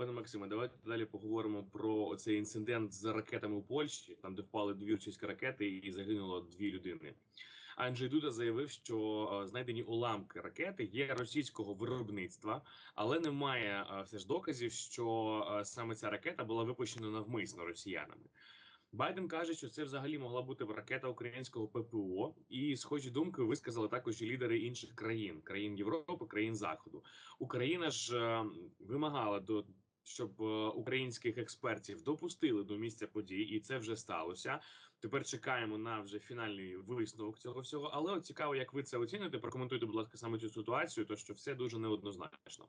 Пане Максиме, давайте далі поговоримо про цей інцидент з ракетами у Польщі, там де впали дві російські ракети і загинуло дві людини. Анджей Дуда заявив, що е, знайдені уламки ракети є російського виробництва, але немає е, все ж доказів, що е, саме ця ракета була випущена навмисно росіянами. Байден каже, що це взагалі могла бути ракета українського ППО, і схожі думки висказали також і лідери інших країн, країн Європи, країн Заходу. Україна ж е, вимагала до щоб е, українських експертів допустили до місця подій, і це вже сталося. Тепер чекаємо на вже фінальний висновок цього всього. Але цікаво, як ви це оціните. Прокоментуйте, будь ласка, саме цю ситуацію, то що все дуже неоднозначно.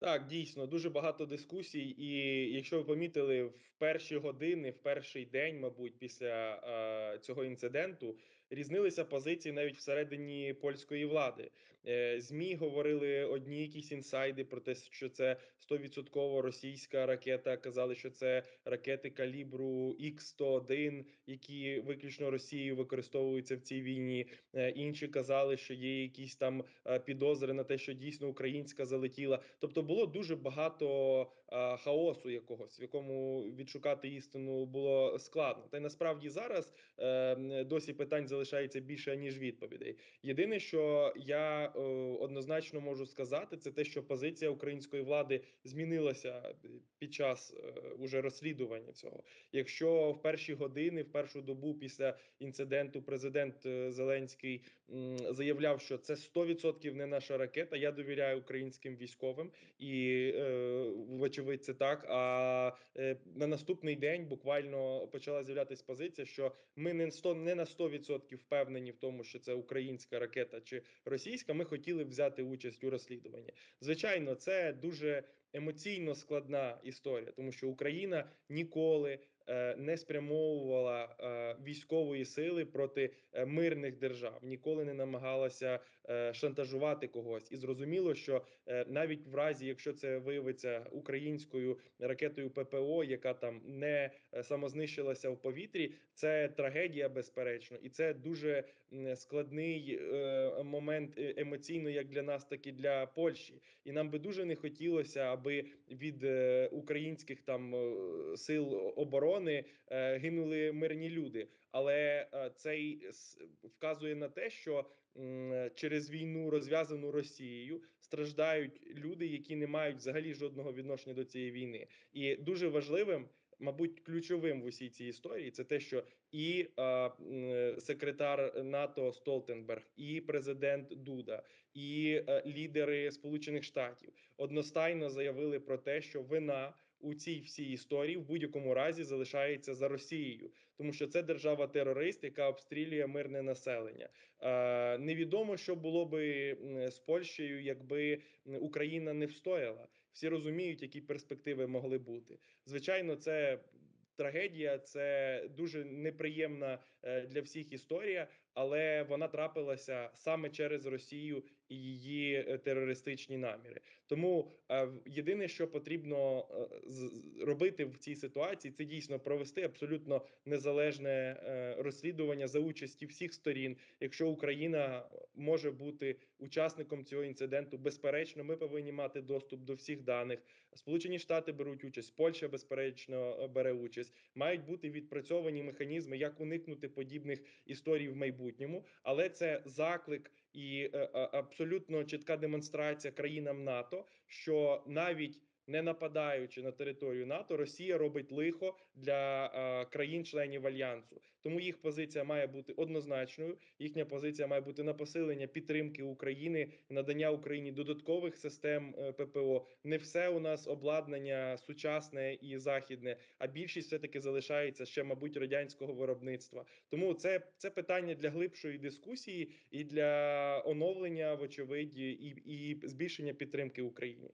Так, дійсно, дуже багато дискусій, і якщо ви помітили, в перші години, в перший день, мабуть, після е, цього інциденту різнилися позиції навіть всередині польської влади. Е, Змі говорили одні якісь інсайди про те, що це 100% російська ракета. Казали, що це ракети калібру Х-101, які виключно Росією використовуються в цій війні. Е, Інші казали, що є якісь там е, підозри на те, що дійсно українська залетіла. Тобто було дуже багато е, хаосу якогось, в якому відшукати істину було складно. Та й насправді зараз е, досі питань залишається більше ніж відповідей. Єдине, що я е, однозначно можу сказати, це те, що позиція української влади змінилася під час уже розслідування цього. Якщо в перші години, в першу добу після інциденту, президент Зеленський заявляв, що це 100% не наша ракета. Я довіряю українським військовим, і е, вочевидь, це так. А е, на наступний день буквально почала з'являтися позиція, що ми не 100, не на 100% впевнені в тому, що це українська ракета чи російська. Ми хотіли взяти участь у розслідуванні. Звичайно, це дуже емоційно складна історія, тому що Україна ніколи не спрямовувала е, військової сили проти е, мирних держав, ніколи не намагалася е, шантажувати когось. І зрозуміло, що е, навіть в разі, якщо це виявиться українською ракетою ППО, яка там не е, самознищилася в повітрі, це трагедія, безперечно, і це дуже складний е, момент е, емоційно, як для нас, так і для Польщі. І нам би дуже не хотілося, аби від е, українських там е, сил оборони гинули мирні люди. Але цей вказує на те, що через війну, розв'язану Росією, страждають люди, які не мають взагалі жодного відношення до цієї війни. І дуже важливим. Мабуть, ключовим в усій цій історії це те, що і е, секретар НАТО Столтенберг, і президент Дуда, і е, лідери Сполучених Штатів одностайно заявили про те, що вина у цій всій історії в будь-якому разі залишається за Росією, тому що це держава-терорист, яка обстрілює мирне населення. Е, невідомо, що було би з Польщею, якби Україна не встояла. Всі розуміють, які перспективи могли бути. Звичайно, це. Трагедія це дуже неприємна е, для всіх історія, але вона трапилася саме через Росію і її е, терористичні наміри. Тому е, єдине, що потрібно е, робити в цій ситуації, це дійсно провести абсолютно незалежне розслідування за участі всіх сторін. Якщо Україна може бути учасником цього інциденту, безперечно, ми повинні мати доступ до всіх даних. Сполучені Штати беруть участь, Польща безперечно бере участь. Мають бути відпрацьовані механізми, як уникнути подібних історій в майбутньому, але це заклик і е, е, абсолютно чітка демонстрація країнам НАТО, що навіть не нападаючи на територію НАТО, Росія робить лихо для е, країн-членів альянсу. Тому їх позиція має бути однозначною. Їхня позиція має бути на посилення підтримки України, надання Україні додаткових систем е, ППО. Не все у нас обладнання сучасне і західне, а більшість все таки залишається ще, мабуть, радянського виробництва. Тому це, це питання для глибшої дискусії і для оновлення, вочевидь, і, і збільшення підтримки Україні.